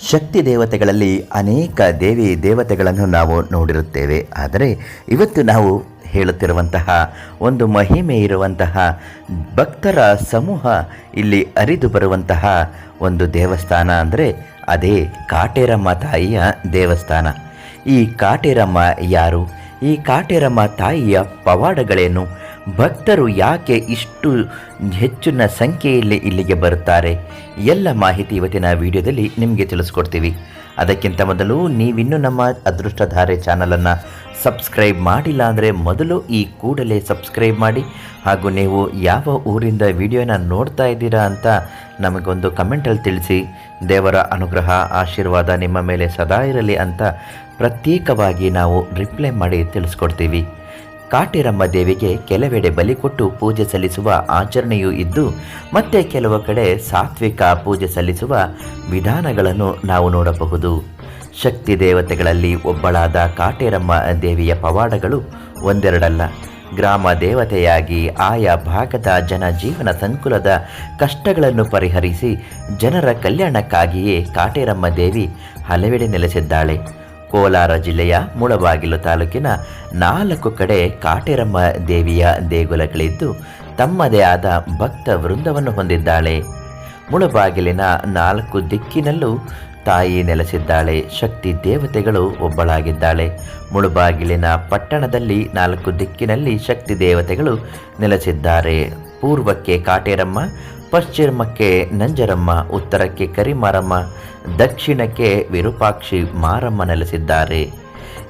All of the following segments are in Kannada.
ಶಕ್ತಿ ದೇವತೆಗಳಲ್ಲಿ ಅನೇಕ ದೇವಿ ದೇವತೆಗಳನ್ನು ನಾವು ನೋಡಿರುತ್ತೇವೆ. ಆದರೆ ಇವತ್ತು ನಾವು ಹೇಳುತ್ತಿರುವಂತಹ ಒಂದು ಮಹಿಮೆ ಇರುವಂತಹ ಭಕ್ತರ ಸಮೂಹ ಇಲ್ಲಿ ಅರಿದು ಬರುವಂತಹ ಒಂದು ದೇವಸ್ಥಾನ ಅಂದರೆ ಅದೇ ಕಾಟೇರಮ್ಮ ತಾಯಿಯ ದೇವಸ್ಥಾನ. ಈ ಕಾಟೇರಮ್ಮ ಯಾರು? ಈ ಕಾಟೇರಮ್ಮ ತಾಯಿಯ ಪವಾಡಗಳೇನು? ಭಕ್ತರು ಯಾಕೆ ಇಷ್ಟು ಹೆಚ್ಚಿನ ಸಂಖ್ಯೆಯಲ್ಲಿ ಇಲ್ಲಿಗೆ ಬರುತ್ತಾರೆ? ಎಲ್ಲ ಮಾಹಿತಿ ಇವತ್ತಿನ ವಿಡಿಯೋದಲ್ಲಿ ನಿಮಗೆ ತಿಳಿಸ್ಕೊಡ್ತೀವಿ. ಅದಕ್ಕಿಂತ ಮೊದಲು ನೀವಿನ್ನೂ ನಮ್ಮ ಅದೃಷ್ಟಧಾರೆ ಚಾನಲನ್ನು ಸಬ್ಸ್ಕ್ರೈಬ್ ಮಾಡಿಲ್ಲ ಅಂದರೆ ಮೊದಲು ಈ ಕೂಡಲೇ ಸಬ್ಸ್ಕ್ರೈಬ್ ಮಾಡಿ ಹಾಗೂ ನೀವು ಯಾವ ಊರಿಂದ ವಿಡಿಯೋನ ನೋಡ್ತಾ ಇದ್ದೀರಾ ಅಂತ ನಮಗೊಂದು ಕಮೆಂಟಲ್ಲಿ ತಿಳಿಸಿ. ದೇವರ ಅನುಗ್ರಹ, ಆಶೀರ್ವಾದ ನಿಮ್ಮ ಮೇಲೆ ಸದಾ ಇರಲಿ ಅಂತ ಪ್ರತ್ಯೇಕವಾಗಿ ನಾವು ರಿಪ್ಲೈ ಮಾಡಿ ತಿಳಿಸ್ಕೊಡ್ತೀವಿ. ಕಾಟೇರಮ್ಮ ದೇವಿಗೆ ಕೆಲವೆಡೆ ಬಲಿ ಕೊಟ್ಟು ಪೂಜೆ ಸಲ್ಲಿಸುವ ಆಚರಣೆಯೂ ಇದ್ದು, ಮತ್ತೆ ಕೆಲವು ಕಡೆ ಸಾತ್ವಿಕ ಪೂಜೆ ಸಲ್ಲಿಸುವ ವಿಧಾನಗಳನ್ನು ನಾವು ನೋಡಬಹುದು. ಶಕ್ತಿ ದೇವತೆಗಳಲ್ಲಿ ಒಬ್ಬಳಾದ ಕಾಟೇರಮ್ಮ ದೇವಿಯ ಪವಾಡಗಳು ಒಂದೆರಡಲ್ಲ. ಗ್ರಾಮ ದೇವತೆಯಾಗಿ ಆಯಾ ಭಾಗದ ಜನ ಜೀವನ ಸಂಕುಲದ ಕಷ್ಟಗಳನ್ನು ಪರಿಹರಿಸಿ ಜನರ ಕಲ್ಯಾಣಕ್ಕಾಗಿಯೇ ಕಾಟೇರಮ್ಮ ದೇವಿ ಹಲವೆಡೆ ನೆಲೆಸಿದ್ದಾಳೆ. ಕೋಲಾರ ಜಿಲ್ಲೆಯ ಮುಳಬಾಗಿಲು ತಾಲೂಕಿನ ನಾಲ್ಕು ಕಡೆ ಕಾಟೇರಮ್ಮ ದೇವಿಯ ದೇಗುಲಗಳಿದ್ದು ತಮ್ಮದೇ ಆದ ಭಕ್ತ ವೃಂದವನ್ನು ಹೊಂದಿದ್ದಾಳೆ. ಮುಳಬಾಗಿಲಿನ ನಾಲ್ಕು ದಿಕ್ಕಿನಲ್ಲೂ ತಾಯಿ ನೆಲೆಸಿದ್ದಾಳೆ. ಶಕ್ತಿ ದೇವತೆಗಳು ಒಬ್ಬಳಾಗಿದ್ದಾಳೆ. ಮುಳುಬಾಗಿಲಿನ ಪಟ್ಟಣದಲ್ಲಿ ನಾಲ್ಕು ದಿಕ್ಕಿನಲ್ಲಿ ಶಕ್ತಿ ದೇವತೆಗಳು ನೆಲೆಸಿದ್ದಾರೆ. ಪೂರ್ವಕ್ಕೆ ಕಾಟೇರಮ್ಮ ಪಶ್ಚಿಮಕ್ಕೆ ನಂಜರಮ್ಮ, ಉತ್ತರಕ್ಕೆ ಕರಿಮಾರಮ್ಮ, ದಕ್ಷಿಣಕ್ಕೆ ವಿರೂಪಾಕ್ಷಿ ಮಾರಮ್ಮ ನೆಲೆಸಿದ್ದಾರೆ.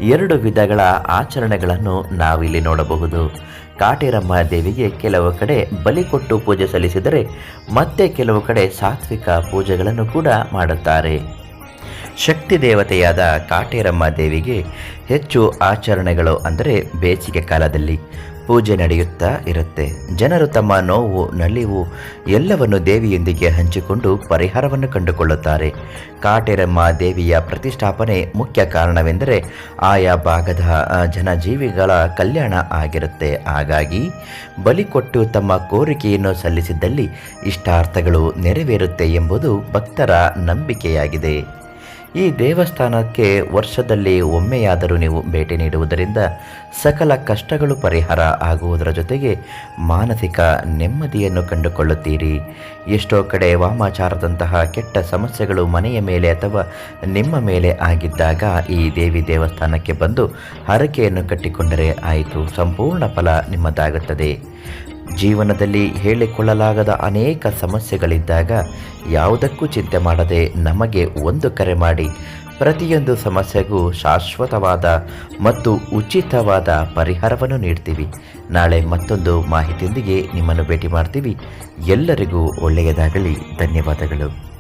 ಎರಡು ವಿಧಗಳ ಆಚರಣೆಗಳನ್ನು ನಾವಿಲ್ಲಿ ನೋಡಬಹುದು. ಕಾಟೇರಮ್ಮ ದೇವಿಗೆ ಕೆಲವು ಕಡೆ ಬಲಿ ಕೊಟ್ಟು ಪೂಜೆ ಸಲ್ಲಿಸಿದರೆ ಮತ್ತೆ ಕೆಲವು ಕಡೆ ಸಾತ್ವಿಕ ಪೂಜೆಗಳನ್ನು ಕೂಡ ಮಾಡುತ್ತಾರೆ. ಶಕ್ತಿ ದೇವತೆಯಾದ ಕಾಟೇರಮ್ಮ ದೇವಿಗೆ ಹೆಚ್ಚು ಆಚರಣೆಗಳು ಅಂದರೆ ಬೇಸಿಗೆ ಕಾಲದಲ್ಲಿ ಪೂಜೆ ನಡೆಯುತ್ತಾ ಇರುತ್ತೆ. ಜನರು ತಮ್ಮ ನೋವು, ನಲಿವು ಎಲ್ಲವನ್ನು ದೇವಿಯೊಂದಿಗೆ ಹಂಚಿಕೊಂಡು ಪರಿಹಾರವನ್ನು ಕಂಡುಕೊಳ್ಳುತ್ತಾರೆ. ಕಾಟೇರಮ್ಮ ದೇವಿಯ ಪ್ರತಿಷ್ಠಾಪನೆ ಮುಖ್ಯ ಕಾರಣವೆಂದರೆ ಆಯಾ ಭಾಗದ ಜನಜೀವಿಗಳ ಕಲ್ಯಾಣ ಆಗಿರುತ್ತೆ. ಹಾಗಾಗಿ ಬಲಿ ಕೊಟ್ಟು ತಮ್ಮ ಕೋರಿಕೆಯನ್ನು ಸಲ್ಲಿಸಿದ್ದಲ್ಲಿ ಇಷ್ಟಾರ್ಥಗಳು ನೆರವೇರುತ್ತೆ ಎಂಬುದು ಭಕ್ತರ ನಂಬಿಕೆಯಾಗಿದೆ. ಈ ದೇವಸ್ಥಾನಕ್ಕೆ ವರ್ಷದಲ್ಲಿ ಒಮ್ಮೆಯಾದರೂ ನೀವು ಭೇಟಿ ನೀಡುವುದರಿಂದ ಸಕಲ ಕಷ್ಟಗಳು ಪರಿಹಾರ ಆಗುವುದರ ಜೊತೆಗೆ ಮಾನಸಿಕ ನೆಮ್ಮದಿಯನ್ನು ಕಂಡುಕೊಳ್ಳುತ್ತೀರಿ. ಎಷ್ಟೋ ಕಡೆ ವಾಮಾಚಾರದಂತಹ ಕೆಟ್ಟ ಸಮಸ್ಯೆಗಳು ಮನೆಯ ಮೇಲೆ ಅಥವಾ ನಿಮ್ಮ ಮೇಲೆ ಆಗಿದ್ದಾಗ ಈ ದೇವಿ ದೇವಸ್ಥಾನಕ್ಕೆ ಬಂದು ಹರಕೆಯನ್ನು ಕಟ್ಟಿಕೊಂಡರೆ ಆಯಿತು, ಸಂಪೂರ್ಣ ಫಲ ನಿಮ್ಮದಾಗುತ್ತದೆ. ಜೀವನದಲ್ಲಿ ಹೇಳಿಕೊಳ್ಳಲಾಗದ ಅನೇಕ ಸಮಸ್ಯೆಗಳಿದ್ದಾಗ ಯಾವುದಕ್ಕೂ ಚಿಂತೆ ಮಾಡದೆ ನಮಗೆ ಒಂದು ಕರೆ ಮಾಡಿ ಪ್ರತಿಯೊಂದು ಸಮಸ್ಯೆಗೂ ಶಾಶ್ವತವಾದ ಮತ್ತು ಉಚಿತವಾದ ಪರಿಹಾರವನ್ನು ನೀಡ್ತೀವಿ. ನಾಳೆ ಮತ್ತೊಂದು ಮಾಹಿತಿಯೊಂದಿಗೆ ನಿಮ್ಮನ್ನು ಭೇಟಿ ಮಾಡ್ತೀವಿ. ಎಲ್ಲರಿಗೂ ಒಳ್ಳೆಯದಾಗಲಿ. ಧನ್ಯವಾದಗಳು.